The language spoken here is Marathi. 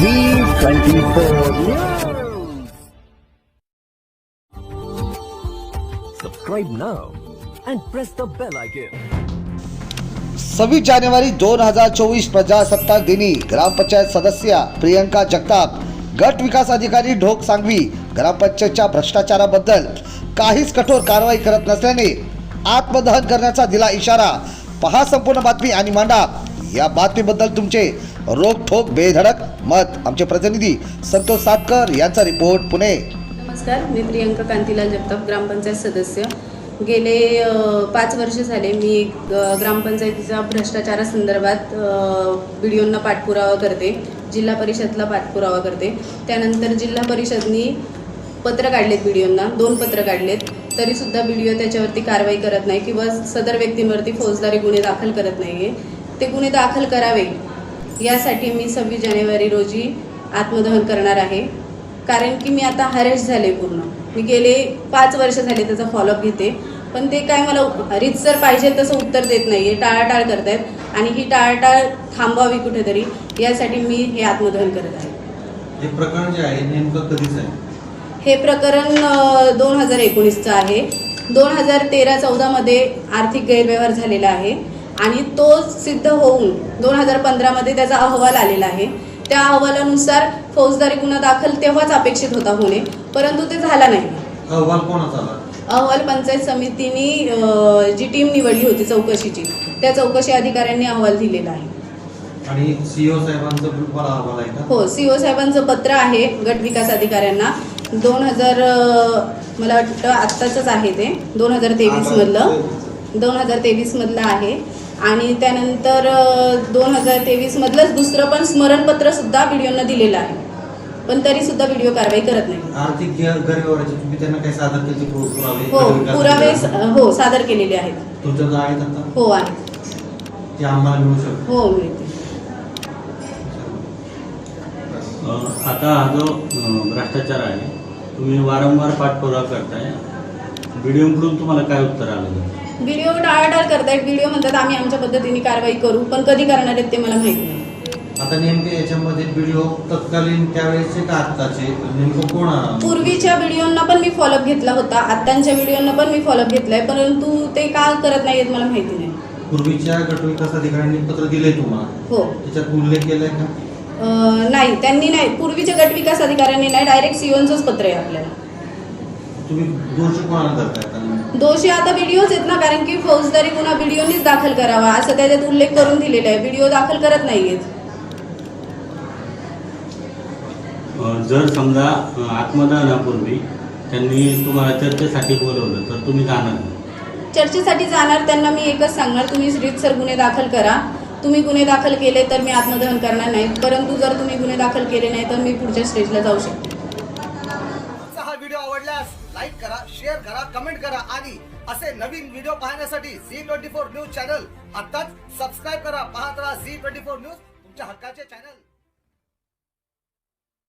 V24 Subscribe now and press the bell icon. सव्वीस जानेवारी दोन हजार चोवीस प्रजासत्ताक दिनी ग्रामपंचायत सदस्य प्रियंका जगताप गट विकास अधिकारी ढोक सांगवी ग्रामपंचायतच्या भ्रष्टाचाराबद्दल काहीच कठोर कारवाई करत नसल्याने आत्मदहन करण्याचा दिला इशारा. पहा संपूर्ण बातमी आणि मांडा. या बातमीबद्दल तुमचे रोखोक बेधडक मत. आमचे प्रतिनिधी संतोष सातकर यांचा रिपोर्ट पुणे. नमस्कार मी प्रियंका कांतीलाल जगताप ग्रामपंचायत सदस्य. गेले पाच वर्ष झाले मी ग्रामपंचायतीचा भ्रष्टाचारासंदर्भात व्हिडिओंना पाठपुरावा करते. जिल्हा परिषदला पाठपुरावा करते. त्यानंतर जिल्हा परिषदनी पत्र काढलेत व्हिडिओंना दोन पत्र काढलेत. तरीसुद्धा व्हिडिओ त्याच्यावरती कारवाई करत नाही किंवा सदर व्यक्तींवरती फौजदारी गुन्हे दाखल करत नाही आहे ते गुन्हे दाखल करावे. यासाठी मी सव्वीस जानेवारी रोजी आत्मदहन करणार आहे. कारण की मी आता हरेश झाले पूर्ण. मी गेले पाच वर्ष झाले त्याचा फॉलोअप घेते. पण ते काय मला रीतसर पाहिजे तसं उत्तर देत नाहीये टाळाटाळ करतायत. आणि ही टाळाटाळ थांबवावी कुठेतरी. यासाठी मी हे आत्मदहन करत आहे. हे प्रकरण जे आहे नेमकं कधीच आहे? हे प्रकरण दोन हजार एकोणीसचं आहे. दोन हजार तेरा चौदामध्ये आर्थिक गैरव्यवहार झालेला आहे. आणि तो सिद्ध होऊन दोन हजार पंधरामध्ये त्याचा अहवाल आलेला आहे. त्या अहवालानुसार फौजदारी गुन्हा दाखल तेव्हाच अपेक्षित होता होणे परंतु ते झाला नाही. अहवाल कोणाचा आला? अहवाल पंचायत समितीने अ, जी टीम निवडली होती चौकशीची त्या चौकशी अधिकाऱ्यांनी अहवाल दिलेला आहे. आणि सीओ साहेबांचा अहवाल आहे का? हो सीओ साहेबांचं पत्र आहे गट विकास अधिकाऱ्यांना. दोन हजार मला वाटतं आत्ताचंच आहे ते दोन हजार तेवीसमधलं दोन हजार तेवीसमधलं आहे. आणि त्यानंतर दोन हजार तेवीसमधलंच दुसरं पण स्मरणपत्र सुद्धा व्हिडिओनं दिलेलं आहे. पण तरी सुद्धा व्हिडिओ कारवाई करत नाही. आर्थिक गे- गैरव्यवहाराचे तुम्ही त्यांना काही सादर केले पु- पुरावे? हो पुरावे? हो सादर केलेले आहेत. तुमच्याकडे आहेत आता? हो आहे ते आम्हाला मिळू शकतो हो मिळते आता हा जो भ्रष्टाचार आहे तुम्ही वारंवार पाठपुरावा करताय. व्हिडिओकडून तुम्हाला काय उत्तर आलं? व्हिडिओ टाळाटाळ करतायत. व्हिडिओ म्हणतात आम्ही आमच्या पद्धतीने कारवाई करू पण कधी करणार आहेत ते मला माहीत नाही. आता नेमके याच्यामध्ये व्हिडिओ तत्कालीन त्यावेळेचे का आत्ताचे? नेमकं कोण पूर्वीच्या व्हिडिओंना पण मी फॉलोअप घेतला होता. आत्ताच्या व्हिडिओंना पण मी फॉलोअप घेतलाय परंतु ते का करत नाहीत मला माहिती नाही. पूर्वीच्या गटविकास अधिकाऱ्यांनी पत्र दिले तुम्हाला? हो. त्याच्यात उल्लेख केलाय का? अं, नाही त्यांनी नाही. पूर्वीच्या गट विकास अधिकाऱ्यांनी नाही. डायरेक्ट सीओनचंच पत्र आहे आपल्याला. तुम्ही दोषी कोणाला धरताय आता? दोषी आता व्हिडिओच आहेत ना कारण की फौजदारी गुन्हा व्हिडिओनीच दाखल करावा असं त्याच्यात उल्लेख करून दिलेला आहे. व्हिडिओ दाखल करत नाहीयेत. जर समजा अ, आत्मदहनापूर्वी त्यांनी तुम्हाला चर्चेसाठी बोलवलं तर तुम्ही जाणार नाही. चर्चेसाठी जाणार त्यांना मी एकच सांगणार तुम्ही रीतसर गुन्हे दाखल करा. तुम्ही गुन्हे दाखल केले तर मी आत्मदहन करणार नाही. परंतु जर तुम्ही गुन्हे दाखल केले नाही तर मी पुढच्या स्टेजला जाऊ शकते. हा व्हिडिओ आवडल्यास लाईक करा शेअर करा कमेंट करा आणि असे नवीन व्हिडिओ पाहण्यासाठी Zee twenty four news channel आताच सबस्क्राईब करा. पाहत राहा झी ट्वेंटी फोर न्यूज तुमच्या हक्काचे चॅनल.